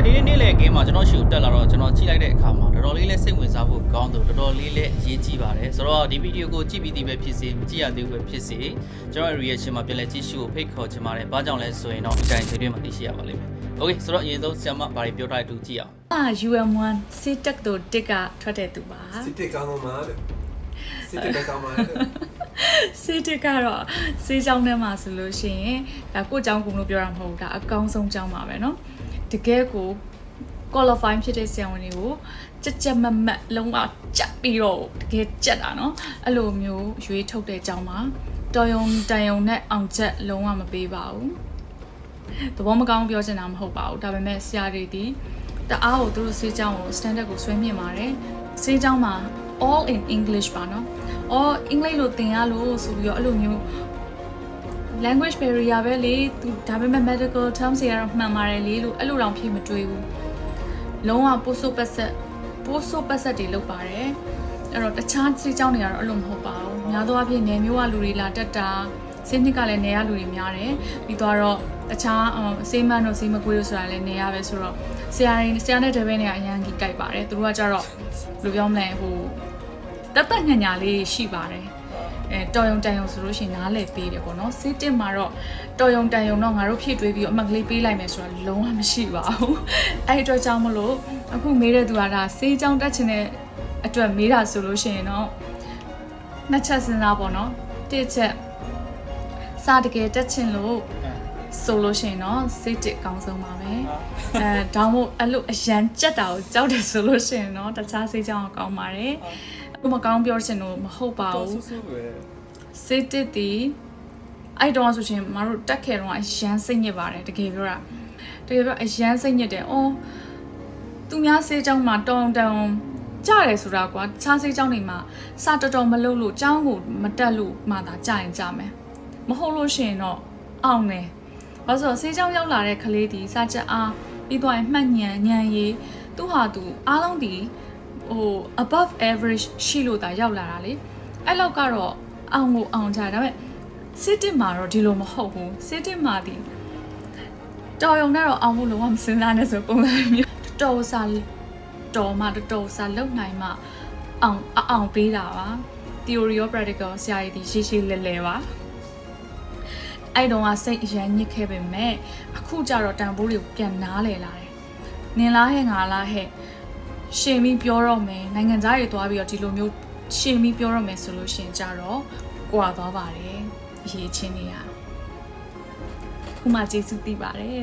ဒီနေ့နေ့လည်ကင်းမှာကျွန်တော်ရှူတက်လာတော့ကျွန်တော်ကြည့်လိုက်တဲ့အခါမှာတော်တော်လေးလဲစိတ်ဝင်စားဖို့ကောင်းတယ်တော်တော်လေးလဲအရေးကြီးပါတယ်ဆိုတော့ဒီဗီဒီယိုကိုကြည့်ပြီးသည်ပဲဖြစ်စေမကြည့်ရသေးဘူးပဲဖြစ်စေကျွန်တော်ရဲ့ reaction မှာပြန်လဲကြည့်ရှုဖို့ဖိတ်ခေါ်ချင်ပါတယ်ဘာကြောင့်လဲဆိုရင်တော့အကြိုင်ချိန်တွင်းမှာသိရှိရပါလိမ့်မယ် Okay ဆိုတော့အရင်ဆုံးဆရာမဘာတွေပြောထားတဲ့သူကြည့်အောင် အာ UM1 စစ်တက်တို့တစ်ကထွက်တဲ့သူပါ စစ်တစ်ကောင်းတော့မှာတဲ့စစ်တစ်ပဲကောင်းမှာတဲ့ စစ်တက်ကတော့စေးချောင်းထဲမှာဆိုလို့ရှိရင်ဒါကိုယ့်ချောင်းကုံလို့ပြောတာမဟုတ်ဘူးဒါအကောင်းဆုံးချောင်းပါပဲเนาะ တကယ်ကို qualify ဖြစ်တဲ့ဆရာဝန်တွေကိုကြက်ကြက်မမတ်လုံးဝကြက်ပြီးတော့တကယ်ကြက်တာနော်အဲ့လိုမျိုးရွေးထုတ်တဲ့အကြောင်းမှာတော်ယုံတန်ယုံနဲ့အောင်ချက်လုံးဝမပေးပါဘူးသဘောမကောင်းပြောချင်တာမဟုတ်ပါဘူးဒါပေမဲ့ဆရာတွေဒီတအားကိုသူတို့ဆေးကြောင်းကို standard ကိုဆွဲမြင့်ပါတယ်ဆေးကြောင်းမှာ all in english ပါနော် all english လို့သင်ရလို့ဆိုပြီးတော့အဲ့လိုမျိုး language barrier ပဲလေသူဒါပေမဲ့ medical terms တွေကတော့မှန်ပါတယ်လေလို့အဲ့လိုတောင်ဖြေမတွေးဘူးလုံးဝပို့ဆိုပတ်ဆက်ပို့ဆိုပတ်ဆက်တွေလုပ်ပါတယ်အဲ့တော့တခြားဆေးကြောင်းတွေကတော့အဲ့လိုမဟုတ်ပါဘူးများသောအားဖြင့်နယ်မျိုးကလူတွေလာတက်တာစင်းနစ်ကလည်းနယ်ရလူတွေများတယ်ပြီးတော့တခြားဆေးမန်းတို့ဆေးမကွေးတို့ဆိုတာလည်းနေရပဲဆိုတော့ဆရာတွေဆရာနဲ့တပည့်တွေကအရန်ကြီးကြိုက်ပါတယ်သူတို့ကကြတော့ဘယ်လိုပြောမလဲဟိုတတ်တတ်ညညာလေးရှိပါတယ် အဲတော်ယုံတန်ယုံဆိုလို့ရှိရင်နားလည်ပေးတယ်ပေါ့နော်စေးတစ်မှာတော့တော်ယုံတန်ယုံတော့ငါတို့ဖြည့်တွေးပြီးတော့အမှတ်ကလေးပေးလိုက်မယ်ဆိုတာလုံးဝမရှိပါဘူးအဲ့ဒီအတွက်ကြောင့်မလို့အခုမေးတဲ့သူကဒါစေးချောင်းတက်ချင်တဲ့အတွက်မေးတာဆိုလို့ရှိရင်တော့နှစ်ချက်စဉ်းစားပေါ့နော်တစ်ချက်စာတကယ်တက်ချင်လို့ဆိုလို့ရှိရင်တော့စိတ်တစ်အကောင်းဆုံးပါပဲအဲဒါမှမဟုတ်အဲ့လိုအရန်ကြက်တာကိုကြောက်တယ်ဆိုလို့ရှိရင်တော့တခြားစိတ်ကြောင်ကောင်းပါတယ် အခုမကောင်းပြောချင်လို့မဟုတ်ပါတော့ဘူးဆူဆူပဲစိတ်တစ်ဒီအဲ့တော့ဆိုရှင်မတို့တက်ခဲ့တော့အရန်စိတ်ညစ်ပါတယ်တကယ်ပြောတာတကယ်ပြောအရန်စိတ်ညစ်တယ်အော်သူများစိတ်ကြောင်မှာတောင်းတန်ကြတယ်ဆိုတာကွာတခြားစိတ်ကြောင်တွေမှာစာတော်တော်မလုပ်လို့ကြောင်းကိုမတက်လို့မှသာကြရင်ကြမယ်မဟုတ်လို့ရှိရင်တော့အောင်တယ်ဘာလို့ဆိုတော့ဆေးချောင်းရောက်လာတဲ့ကလေးဒီစာချက်အားပြီးသွားရင်မှတ်ညံညံရေးသူ့ဟာသူအားလုံးဒီ ဟို above average ရှိလို့ဒါရောက်လာတာလေအဲ့လောက်ကတော့အောင်ကိုအောင်ကြတယ်ဒါပေမဲ့စစ်တစ်မှာတော့ဒီလိုမဟုတ်ဘူးစစ်တစ်မှာဒီတော်ရုံနဲ့တော့အောင်ဖို့လုံးဝမစဉ်းစားနဲ့ဆိုပုံစံမျိုးတော်စာတော်မှတော်စာလုံနိုင်မှအောင်အောင်ပေးတာပါ theory or practical ဆရာကြီးဒီရှိရှိလဲလဲပါအဲ့တုန်းကစိတ်အရန်ညစ်ခဲ့ပေမဲ့အခုကျတော့တန်ဖိုးတွေကိုပြန်နားလည်လာတယ်။နင်လားဟဲ့ငါလားဟဲ့ ရှင်ပြီးပြောတော့မယ်နိုင်ငံသားတွေသွားပြီးတော့ဒီလိုမျိုးရှင်ပြီးပြောတော့မယ်ဆိုလို့ရှင်ကြတော့ကြွာသွားပါတယ်အရေးချင်းနေရခုမှကျေးဇူးတင်ပါတယ်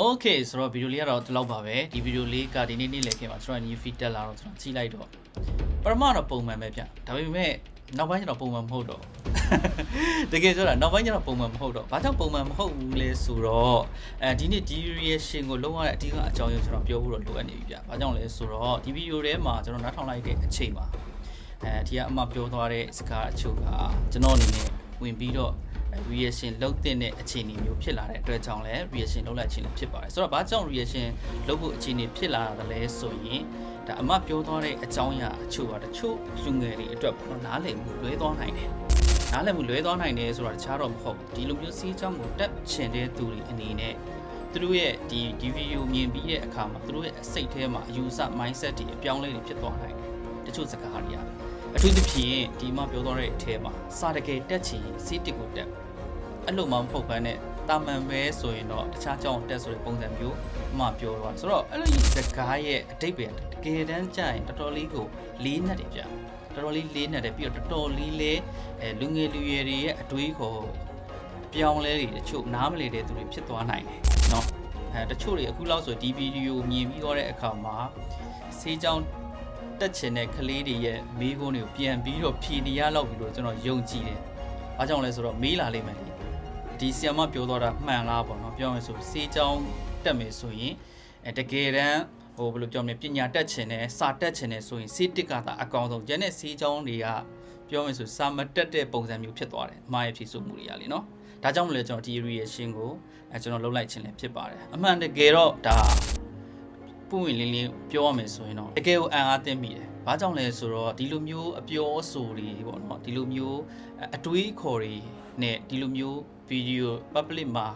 Okay ဆိုတော့ဗီဒီယိုလေးကတော့ဒီလောက်ပါပဲဒီဗီဒီယိုလေးကဒီနေ့နေ့လည်ခင်းမှာကျွန်တော် new feed တက်လာတော့ကျွန်တော်ကြည့်လိုက်တော့ပရမတော့ပုံမှန်ပဲဗျဒါပေမဲ့ နောက်ပိုင်းကျတော့ပုံမှန်မဟုတ်တော့တကယ်ဆိုတော့နောက်ပိုင်းကျတော့ပုံမှန်မဟုတ်တော့ဘာကြောင့်ပုံမှန်မဟုတ်ဘူးလဲဆိုတော့အဲဒီနေ့ဒီ reaction ကိုလုံးဝတဲ့အဓိကအကြောင်းရင်းကျွန်တော်ပြောဖို့တော့လိုအပ်နေပြီဗျဘာကြောင့်လဲဆိုတော့ဒီဗီဒီယိုထဲမှာကျွန်တော်နားထောင်လိုက်တဲ့အချိန်မှာအဲဒီကအမပြောသွားတဲ့စကားအချို့ကကျွန်တော်အနေနဲ့ဝင်ပြီးတော့ reaction လုပ်တဲ့အခြေအနေမျိုးဖြစ်လာတဲ့အတွက်ကြောင့်လည်း reaction လုပ်လိုက်ခြင်းလည်းဖြစ်ပါတယ်ဆိုတော့ဘာကြောင့် reaction လုပ်ဖို့အခြေအနေဖြစ်လာတာလဲဆိုရင်ဒါအမပြောသွားတဲ့အကြောင်းအရာအချို့ကတချို့လူငယ်တွေအတွက်ပေါ့နော်နားလည်မှုလွဲသွားနိုင်တယ်နားလည်မှုလွဲသွားနိုင်တယ်ဆိုတာတခြားတော့မဟုတ်ဘူးဒီလိုမျိုးစီးကြောင်းကိုတက်ချင်တဲ့သူတွေအနေနဲ့သူတို့ရဲ့ဒီဒီဗီဒီယိုမြင်ပြီးတဲ့အခါမှာသူတို့ရဲ့အစိတ်ထဲမှာအယူဆ mindset တွေအပြောင်းလဲတွေဖြစ်သွားနိုင်တယ်တချို့စကားတွေက အထူးသဖြင့်ဒီမှာပြောသွားတဲ့အထဲမှာစာတကယ်တက်ချင်စီးတစ်ကိုတက် အဲ့လိုမှမဟုတ်ဘဲနဲ့တာမန်ပဲဆိုရင်တော့တခြားကြောင်းတက်ဆိုတဲ့ပုံစံမျိုးမှပြောတော့ဆိုတော့အဲ့လိုကြီးစကားရဲ့အတိတ်ပဲတကယ်တမ်းကြာရင်တော်တော်လေးကိုလေးနက်တယ်ဗျတော်တော်လေးလေးနက်တယ်ပြီးတော့တော်တော်လေးလဲအဲလူငယ်လူရွယ်တွေရဲ့အတွေးခေါ်ပြောင်းလဲတွေတချို့နားမလည်တဲ့သူတွေဖြစ်သွားနိုင်တယ်เนาะအဲတချို့တွေအခုလောက်ဆိုဒီဗီဒီယိုမြင်ပြီးတော့တဲ့အခါမှာစေးကြောင်း တက်ချင်တဲ့ကလေးတွေရဲ့မေးခွန်းတွေကိုပြန်ပြီးတော့ဖြေနေရလောက်ပြီလို့ကျွန်တော်ယုံကြည်တယ်။ဘာကြောင့်လဲဆိုတော့မေးလာလိမ့်မယ်လေ။ဒီဆီယမပြောတော့တာမှန်လားပေါ့နော်ပြောရမယ်ဆိုစေးချောင်းတက်မယ်ဆိုရင်အဲတကယ်တမ်းဟိုဘယ်လိုပြောမလဲပညာတက်ချင်တယ်စာတက်ချင်တယ်ဆိုရင်စေးတစ်ကသာအကောင်းဆုံးကျန်တဲ့စေးချောင်းတွေကပြောမယ်ဆိုစာမတက်တဲ့ပုံစံမျိုးဖြစ်သွားတယ်အမှားရဖြစ်ဆိုမှုတွေကလေနော်ဒါကြောင့်မလဲကျွန်တော်ဒီ reaction ကိုအဲကျွန်တော်လုပ်လိုက်ခြင်းလည်းဖြစ်ပါတယ်အမှန်တကယ်တော့ဒါ ပွင့်ဝင်လင်းလင်းပြောရမယ်ဆိုရင်တော့တကယ်ကိုအံအားသင့်မိတယ်ဘာကြောင့်လဲဆိုတော့ဒီလိုမျိုးအပြောအဆိုတွေပေါ့နော်ဒီလိုမျိုးအတွေးခေါ်တွေနဲ့ဒီလိုမျိုးဗီဒီယို public မှာ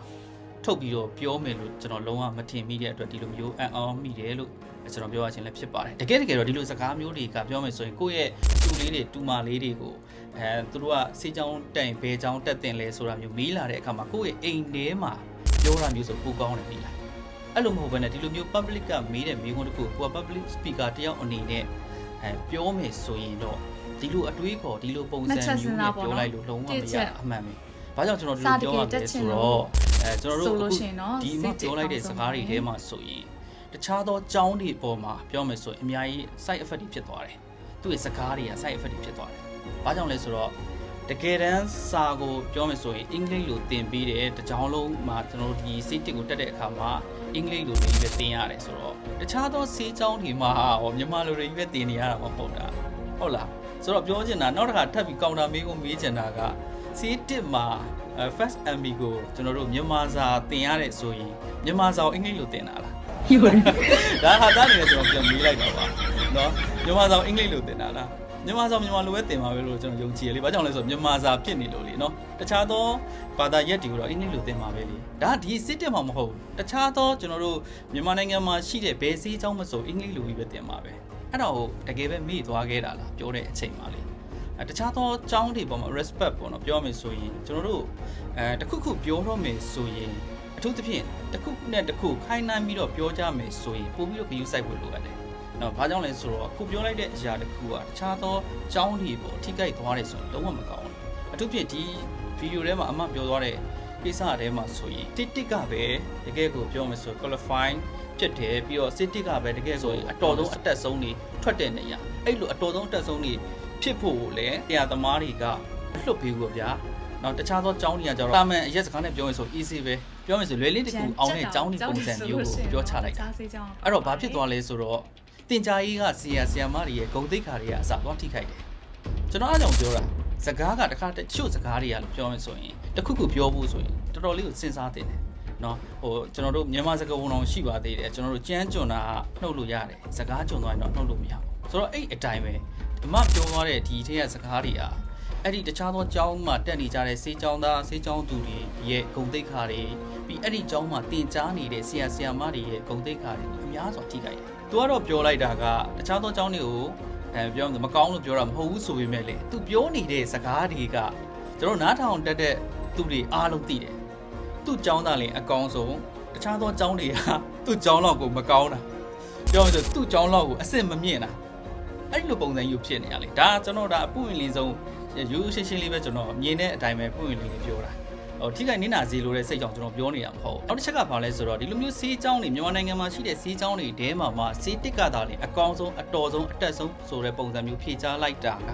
ထုတ်ပြီးတော့ပြောမယ်လို့ကျွန်တော်လုံးဝမထင်မိတဲ့အတွက်ဒီလိုမျိုးအံ့အားမိတယ်လို့ကျွန်တော်ပြောရခြင်းလည်းဖြစ်ပါတယ်တကယ်တကယ်တော့ဒီလိုစကားမျိုးတွေကပြောမယ်ဆိုရင်ကိုယ့်ရဲ့တူလေးတွေတူမလေးတွေကိုအဲသူတို့ကစေးချောင်းတိုင်ဘဲချောင်းတက်တင်လဲဆိုတာမျိုးမေးလာတဲ့အခါမှာကိုယ့်ရဲ့အိမ်ထဲမှာပြောတာမျိုးဆိုပိုကောင်းတယ်ပြီလား အဲ့လိုမဟုတ်ဘဲနဲ့ဒီလိုမျိုး public ကမေးတဲ့မေးခွန်းတစ်ခုကိုက public speaker တယောက်အနေနဲ့အဲပြောမယ်ဆိုရင်တော့ဒီလိုအတွေးခေါ်ဒီလိုပုံစံမျိုးနဲ့ပြောလိုက်လို့လုံးဝမရအမှန်ပဲ။ဘာကြောင့်ကျွန်တော်ဒီလိုပြောရလဲဆိုတော့အဲကျွန်တော်တို့ဒီမှာပြောလိုက်တဲ့စကားတွေထဲမှာဆိုရင်တခြားသောကြောင်းတွေပေါ်မှာပြောမယ်ဆိုရင်အများကြီး side effect တွေဖြစ်သွားတယ်။သူ့ရဲ့စကားတွေက side effect တွေဖြစ်သွားတယ်။ဘာကြောင့်လဲဆိုတော့ တကယ်တမ်းစာကိုပြောမယ်ဆိုရင်အင်္ဂလိပ်လိုသင်ပေးတယ်တကြောင်လုံးမှာကျွန်တော်တို့ဒီစေးတစ်ကိုတက်တဲ့အခါမှာအင်္ဂလိပ်လိုတွေပဲသင်ရတယ်ဆိုတော့တခြားသောစေးကြောင်းတွေမှာဟောမြန်မာလိုတွေပဲသင်နေရတာမဟုတ်တာဟုတ်လားဆိုတော့ပြောချင်တာနောက်တစ်ခါထပ်ပြီးကောင်တာမေးကိုမေးချင်တာကစေးတစ်မှာ first MB ကိုကျွန်တော်တို့မြန်မာစာသင်ရတဲ့ဆိုရင်မြန်မာစာကိုအင်္ဂလိပ်လိုသင်တာလား ယူရ ဒါဟာတာနေတယ်ကျွန်တော်ပြန်မေးလိုက်တာပါเนาะမြန်မာစာကိုအင်္ဂလိပ်လိုသင်တာလား မြန်မာစာမြန်မာလိုပဲသင်ပါပဲလို့ကျွန်တော်ယုံကြည်ရလေ။ဘာကြောင့်လဲဆိုတော့မြန်မာစာဖြစ်နေလို့လေနော်။တခြားသောဘာသာရက်တွေကတော့အင်္ဂလိပ်လိုသင်ပါပဲလေ။ဒါကဒီစစ်တက်မှာမဟုတ်ဘူး။တခြားသောကျွန်တော်တို့မြန်မာနိုင်ငံမှာရှိတဲ့ဘယ်စီးအကြောင်းမဆိုအင်္ဂလိပ်လိုကြီးပဲသင်ပါပဲ။အဲ့တော့တကယ်ပဲမိသွားခဲ့တာလားပြောတဲ့အချိန်မှာလေ။အဲတခြားသောအကြောင်းတွေပေါ်မှာ respect ပေါ့နော်ပြောမယ်ဆိုရင်ကျွန်တော်တို့အဲတခုခုပြောတော့မယ်ဆိုရင်အထူးသဖြင့်တစ်ခုခုနဲ့တစ်ခုခိုင်းနှမ်းပြီးတော့ပြောကြမယ်ဆိုရင်ပို့ပြီးတော့ခရူးဆိုင်ဖို့လိုရတယ်။ နော်ဘာကြောင့်လဲဆိုတော့ခုပြောလိုက်တဲ့အရာတစ်ခုကတခြားသောအကြောင်းတွေပေါ့ထိခိုက်သွားတယ်ဆိုရင်လုံးဝမကောင်းဘူး။အထူးဖြင့်ဒီဗီဒီယိုထဲမှာအမှပြောသွားတဲ့ကိစ္စထဲမှာဆိုရင်တစ်တစ်ကပဲတကယ်ကိုပြောမယ်ဆို qualify ဖြစ်တယ်ပြီးတော့စစ်တစ်ကပဲတကယ်ဆိုရင်အတော်ဆုံးအတက်ဆုံးတွေထွက်တဲ့နေရာအဲ့လိုအတော်ဆုံးအတက်ဆုံးတွေဖြစ်ဖို့ကိုလည်းတရားသမားတွေကလွတ်ပေးဖို့ဗျာနော်တခြားသောအကြောင်းတွေကကြတော့တာမန်အရက်စကားနဲ့ပြောရင်ဆို easy ပဲပြောမယ်ဆိုလွယ်လေးတစ်ခုအောင်တဲ့အကြောင်းတွေပုံစံမျိုးကိုပြောချလိုက်တာစားစေးကြောင်းအဲ့တော့ဘာဖြစ်သွားလဲဆိုတော့ တင်ကြားရေးကဆီယာဆီယာမတွေရဲ့ဂုံတိတ်ခါတွေကအစသွားထိခိုက်တယ်ကျွန်တော်အားကြောင့်ပြောတာစကားကတခါတချို့စကားတွေကလို့ပြောမယ်ဆိုရင်တခုခုပြောဖို့ဆိုရင်တော်တော်လေးကိုစဉ်းစားတင်တယ်နော်ဟိုကျွန်တော်တို့မြန်မာစကားပုံတော်ရှိပါသေးတယ်ကျွန်တော်တို့ကြမ်းကြွန်တာနှုတ်လို့ရတယ်စကားကြွန်သွားရင်တော့နှုတ်လို့မရဘူးဆိုတော့အဲ့အတိုင်းပဲအမပြောသွားတဲ့ဒီထဲကစကားတွေကအဲ့ဒီတခြားသောကျောင်းမှာတက်နေကြတဲ့စေးကျောင်းသားစေးကျောင်းသူတွေရဲ့ဂုံတိတ်ခါတွေပြီးအဲ့ဒီကျောင်းမှာတင်ကြားနေတဲ့ဆရာဆရာမတွေရဲ့ဂုံတိတ်ခါတွေအများစွာထိခိုက်တယ်။ သူကတော့ပြောလိုက်တာကတခြားသောအကြောင်းတွေကိုအဲပြောမကောင်းလို့ပြောတာမဟုတ်ဘူးဆိုပေမဲ့လေသူပြောနေတဲ့စကားတွေကကျွန်တော်နားထောင်တတ်တဲ့သူတွေအားလုံးသိတယ်သူ့အကြောင်းသားလည်းအကောင်းဆုံးတခြားသောအကြောင်းတွေကသူ့အကြောင်းလောက်ကိုမကောင်းတာပြောရင်သူ့အကြောင်းလောက်ကိုအစစ်မမြင်တာအဲ့လိုပုံစံမျိုးဖြစ်နေရလေဒါကျွန်တော်ဒါအပွင့်လင်းဆုံးရိုးရှင်းရှင်းလေးပဲကျွန်တော်မြင်တဲ့အတိုင်းပဲပွင့်လင်းလင်းပြောတာ ထိခိုက်နင်းနာစီလိုတဲ့စိတ်ကြောင့်ကျွန်တော်ပြောနေတာမဟုတ်ဘူးနောက်တစ်ချက်ကဘာလဲဆိုတော့ဒီလိုမျိုးစီးကြောင်းတွေမြန်မာနိုင်ငံမှာရှိတဲ့စီးကြောင်းတွေတဲမှာမှစီးတစ်ကသာလေအကောင်းဆုံးအတော်ဆုံးအတက်ဆုံးဆိုတဲ့ပုံစံမျိုးဖြေချလိုက်တာက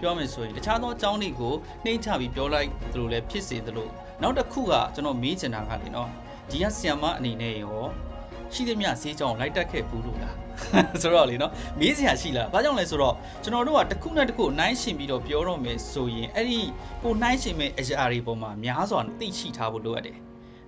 ပြောမယ်ဆိုရင်တခြားသောအကြောင်းတွေကိုနှိမ့်ချပြီးပြောလိုက်သလိုလည်းဖြစ်စေသလိုနောက်တစ်ခုကကျွန်တော်မေးချင်တာကလေနော်ဒီကဆီယမအနေနဲ့ရောရှိသမျှစီးကြောင်းလိုက်တက်ခဲ့ဘူးလို့လား ဆိုတော့လေနော်မေးစရာရှိလားဘာကြောင့်လဲဆိုတော့ကျွန်တော်တို့ကတစ်ခုနဲ့တစ်ခုနှိုင်းရှင်ပြီးတော့ပြောတော့မယ်ဆိုရင်အဲ့ဒီကိုနှိုင်းရှင်မဲ့အရာတွေပေါ်မှာများစွာသိရှိထားဖို့လိုအပ်တယ်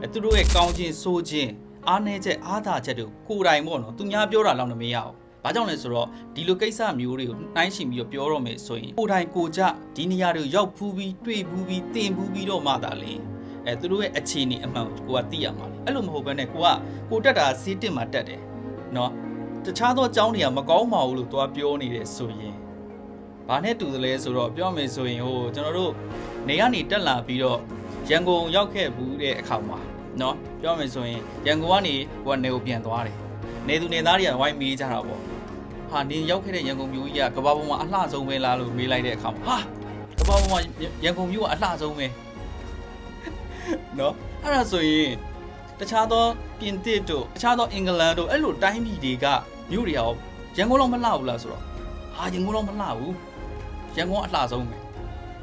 အဲသူတို့ရဲ့ကောင်းခြင်းဆိုးခြင်းအားနည်းချက်အားသာချက်တွေကိုကိုယ်တိုင်ပေါ့နော်သူများပြောတာလောက်လည်းမရအောင်ဘာကြောင့်လဲဆိုတော့ဒီလိုကိစ္စမျိုးတွေကိုနှိုင်းရှင်ပြီးတော့ပြောတော့မယ်ဆိုရင်ကိုယ်တိုင်ကိုကြဒီနေရာတွေကိုရောက်ဖူးပြီးတွေ့ဖူးပြီးသင်ဖူးပြီးတော့မှသာလေအဲသူတို့ရဲ့အခြေအနေအမှန်ကိုကိုကသိရမှာလေအဲ့လိုမဟုတ်ဘဲနဲ့ကိုကကိုတက်တာစီးတစ်မှာတက်တယ်နော် တခြားသောအကြောင်းတွေကမကောင်းပါဘူးလို့သွားပြောနေတယ်ဆိုရင်ဘာနဲ့တူသလဲဆိုတော့ပြောမယ်ဆိုရင်ဟိုကျွန်တော်တို့နေကနေတက်လာပြီးတော့ရန်ကုန်ရောက်ခဲ့ဘူးတဲ့အခါမှာเนาะပြောမယ်ဆိုရင်ရန်ကုန်ကနေကိုကနေကိုပြန်သွားတယ်နေသူနေသားတွေကဝိုင်းမေးကြတာပေါ့ဟာနေရောက်ခဲ့တဲ့ရန်ကုန်မြို့ကြီးကကဘာပေါ်မှာအလှဆုံးပဲလားလို့မေးလိုက်တဲ့အခါမှာဟာကဘာပေါ်မှာရန်ကုန်မြို့ကအလှဆုံးပဲเนาะအဲ့ဒါဆိုရင် တခြားသောပြင်သစ်တို့တခြားသောအင်္ဂလန်တို့အဲ့လိုတိုင်းပြည်တွေကမြို့တွေရောရန်ကုန်လောက်မလှဘူးလားဆိုတော့ဟာရန်ကုန်လောက်မလှဘူးရန်ကုန်ကအလှဆုံးပဲ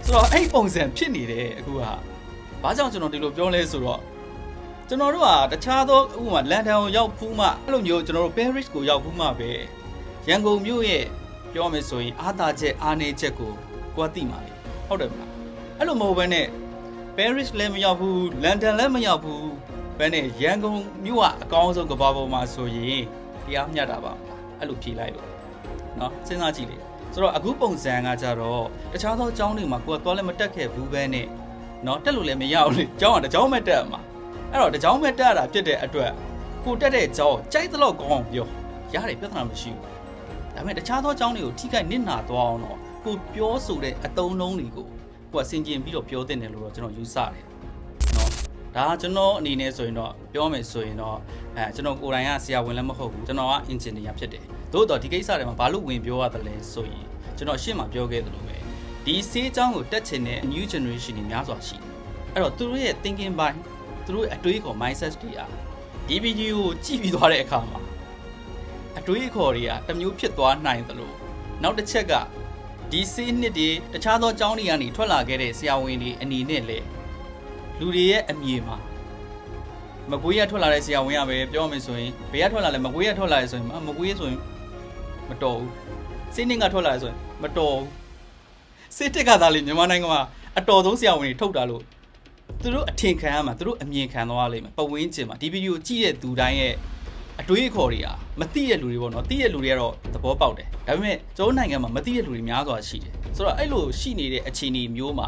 ဆိုတော့အဲ့ဒီပုံစံဖြစ်နေတယ်အခုကဘာကြောင့်ကျွန်တော်ဒီလိုပြောလဲဆိုတော့ကျွန်တော်တို့ကတခြားသောဥပမာလန်ဒန်ကိုရောက်ဖူးမှအဲ့လိုမျိုးကျွန်တော်တို့ Paris ကိုရောက်ဖူးမှပဲရန်ကုန်မြို့ရဲ့ပြောမယ်ဆိုရင်အားသာချက်အားနည်းချက်ကိုကိုယ်ကသိမှာလေဟုတ်တယ်မလားအဲ့လိုမဟုတ်ဘဲနဲ့ Paris လည်းမရောက်ဘူးလန်ဒန်လည်းမရောက်ဘူး ဘယ်နဲ့ရန်ကုန်မြို့ကအကောင်းဆုံးကမ္ဘာပေါ်မှာဆိုရင်တရားမျှတာပါမလားအဲ့လိုဖြေလိုက်လို့เนาะစဉ်းစားကြည့်လေဆိုတော့အခုပုံစံကကြတော့တခြားသောအကြောင်းတွေမှာကိုယ်ကသွားလည်းမတက်ခဲ့ဘူးပဲနဲ့เนาะတက်လို့လည်းမရဘူးလေအကြောင်းကတစ်ကြောင်းမဲ့တက်မှာ အဲ့တော့တကြောင်ပဲတက်ရတာဖြစ်တဲ့အတွက်ကိုတက်တဲ့ကြောင်ကြိုက်သလောက်ကောင်းအောင်ပြောရတယ်ပြဿနာမရှိဘူးဒါပေမဲ့တခြားသောကြောင်တွေကိုထိခိုက်နစ်နာသွားအောင်တော့ကိုပြောဆိုတဲ့အတုံးလုံးတွေကိုကိုကစင်ကျင်ပြီးတော့ပြောတင်တယ်လို့တော့ကျွန်တော်ယူဆတယ်နော် ဒါကကျွန်တော်အနေနဲ့ဆိုရင်တော့ပြောမယ်ဆိုရင်တော့အဲကျွန်တော်ကိုယ်တိုင်ကဆရာဝန်လည်းမဟုတ်ဘူးကျွန်တော်ကအင်ဂျင်နီယာဖြစ်တယ်သို့တော့ဒီကိစ္စတွေမှာဘာလို့ဝင်ပြောရတယ်လဲဆိုရင်ကျွန်တော်ရှေ့မှာပြောခဲ့သလိုပဲဒီစေးအကြောင်းကိုတက်ချင်တဲ့ new generation တွေများစွာရှိတယ်အဲ့တော့သူတို့ရဲ့ thinking ဘိုင်းသူတို့ရဲ့အတွေးခေါ် mindset တွေအားဒီ video ကိုကြည့်ပြီးသွားတဲ့အခါမှာအတွေးအခေါ်တွေကတစ်မျိုးဖြစ်သွားနိုင်သလိုနောက်တစ်ချက်ကဒီစေးနှစ်တွေတခြားသောအကြောင်းတွေကနေထွက်လာခဲ့တဲ့ဆရာဝန်တွေအနေနဲ့လေ လူတွေရဲ့အမြင်မှာမကွေးရထွက်လာတဲ့ဆရာဝန်ရပဲပြောမယ်ဆိုရင်ဘယ်ကထွက်လာလဲမကွေးရထွက်လာရဲဆိုရင်မကွေးဆိုရင်မတော်ဘူးစေးနှစ်ကထွက်လာရဲဆိုရင်မတော်ဘူးစေးတက်ကသာလေမြန်မာနိုင်ငံမှာအတော်ဆုံးဆရာဝန်တွေထုတ်တာလို့သူတို့အထင်ခံရမှာသူတို့အမြင်ခံသွားလိမ့်မယ်ပဝင်းကျင်မှာဒီဗီဒီယိုကြည့်တဲ့သူတိုင်းရဲ့အတွေးအခေါ်တွေဟာမသိတဲ့လူတွေပေါ့နော်သိတဲ့လူတွေကတော့သဘောပေါက်တယ်ဒါပေမဲ့ကျွန်တော်နိုင်ငံမှာမသိတဲ့လူတွေများစွာရှိတယ်ဆိုတော့အဲ့လိုရှိနေတဲ့အခြေအနေမျိုးမှာ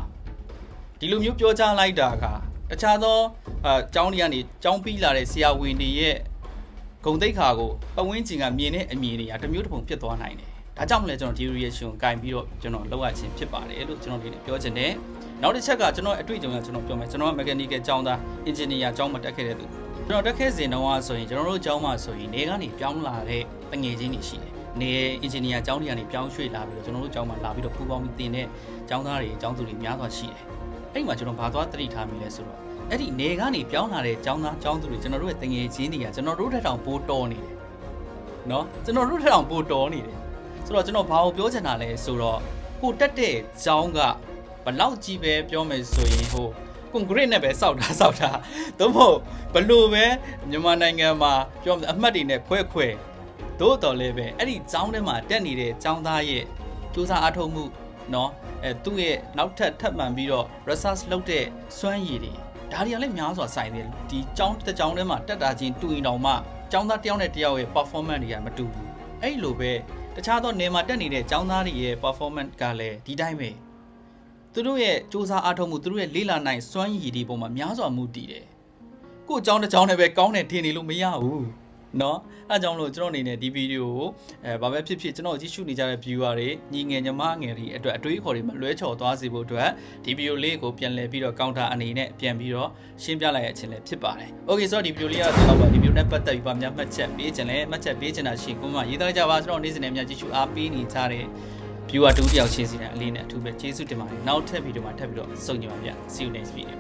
ဒီလိုမျိုးပြောကြားလိုက်တာကတခြားသောအကျောင်းတွေကနေကျောင်းပြီးလာတဲ့ဆရာဝန်တွေရဲ့ဂုံတိတ်ခါကိုပဝင်းကျင်ကမြင်တဲ့အမြင်တွေကတစ်မျိုးတစ်ပုံဖြစ်သွားနိုင်တယ်ဒါကြောင့်မလဲကျွန်တော်ဒီ reaction ကိုကင်ပြီးတော့ကျွန်တော်လောက်ရခြင်းဖြစ်ပါတယ်လို့ကျွန်တော်ဒီနေ့ပြောချင်တယ်နောက်တစ်ချက်ကကျွန်တော်အတွေ့အကြုံကကျွန်တော်ပြောမယ်ကျွန်တော်က mechanical ကျောင်းသား engineer ကျောင်းမှာတက်ခဲ့တဲ့သူကျွန်တော်တက်ခဲ့စဉ်တုန်းကဆိုရင်ကျွန်တော်တို့ကျောင်းမှာဆိုရင်နေကနေပြောင်းလာတဲ့တငယ်ချင်းတွေရှိတယ်နေ engineer ကျောင်းတွေကနေပြောင်းရွှေ့လာပြီးတော့ကျွန်တော်တို့ကျောင်းမှာလာပြီးတော့ပူပေါင်းပြီးတင်တဲ့ကျောင်းသားတွေကျောင်းသူတွေများစွာရှိတယ် အဲ့ဒီမှာကျွန်တော်ဘာသွားသတိထားမိလဲဆိုတော့အဲ့ဒီနေကနေပြောင်းလာတဲ့ကျောင်းသားကျောင်းသူတွေကျွန်တော်တို့ရဲ့တငယ်ချင်းတွေကကျွန်တော်တို့ထက်တောင်ပိုတော်နေတယ်နော်ကျွန်တော်တို့ထက်တောင်ပိုတော်နေတယ်ဆိုတော့ကျွန်တော်ဘာကိုပြောချင်တာလဲဆိုတော့ကိုတက်တဲ့ကျောင်းကဘလောက်ကြီးပဲပြောမယ်ဆိုရင်ဟိုကွန်ကရစ်နဲ့ပဲစောက်တာစောက်တာသို့မဟုတ်ဘလို့ပဲမြန်မာနိုင်ငံမှာပြောမယ်အမှတ်တွေနဲ့ခွဲခွဲသို့တော်လည်းပဲအဲ့ဒီចောင်းထဲမှာတက်နေတဲ့ចောင်းသားရဲ့စူးစမ်းအားထုတ်မှု နော်အဲသူ့ရဲ့နောက်ထပ်ထပ်မှန်ပြီးတော့ research လုပ်တဲ့စွမ်းရည်တွေဒါတွေကလည်းများစွာဆိုင်တယ်ဒီចောင်းတစ်ចောင်းထဲမှာတက်တာချင်းတူရင်တောင်မှចောင်းသားတယောက်နဲ့တယောက်ရဲ့ performance တွေကမတူဘူးအဲ့လိုပဲတခြားသောနေမှာတက်နေတဲ့ចောင်းသားတွေရဲ့ performance ကလည်းဒီတိုင်းပဲသူတို့ရဲ့စ조사အားထုတ်မှုသူတို့ရဲ့လေ့လာနိုင်စွမ်းရည်တွေပေါ်မှာများစွာမူတည်တယ်ကို့ចောင်းတစ်ចောင်းနဲ့ပဲကောင်းတယ်ထင်နေလို့မရဘူး နော်အဲအကြောင်းလို့ကျွန်တော်အနေနဲ့ဒီဗီဒီယိုကိုအဲဘာပဲဖြစ်ဖြစ်ကျွန်တော်ကြည့်ရှုနေကြတဲ့ viewer တွေညီငယ်ညီမငယ်တွေအတွက်အတွေးအခေါ်တွေမလွဲချော်သွားစေဖို့အတွက်ဒီဗီဒီယိုလေးကိုပြန်လည်ပြီးတော့ counter အနေနဲ့ပြန်ပြီးတော့ရှင်းပြလိုက်ရခြင်းလည်းဖြစ်ပါတယ်။ Okay ဆိုတော့ဒီဗီဒီယိုလေးကတော့တော့ပါဒီဗီဒီယိုနဲ့ပတ်သက်ပြီးပါများမှတ်ချက်ပေးခြင်းလဲမှတ်ချက်ပေးခြင်းတာရှိကိုမှရေးသားကြပါကျွန်တော်နေ့စဉ်နဲ့များကြည့်ရှုအားပေးနေကြတဲ့ viewer တူတယောက်ချင်းစီနဲ့အလေးနဲ့အထူးပဲကျေးဇူးတင်ပါတယ်နောက်ထပ်ဗီဒီယိုမှာထပ်ပြီးတော့စုံညပါဗျ see you next video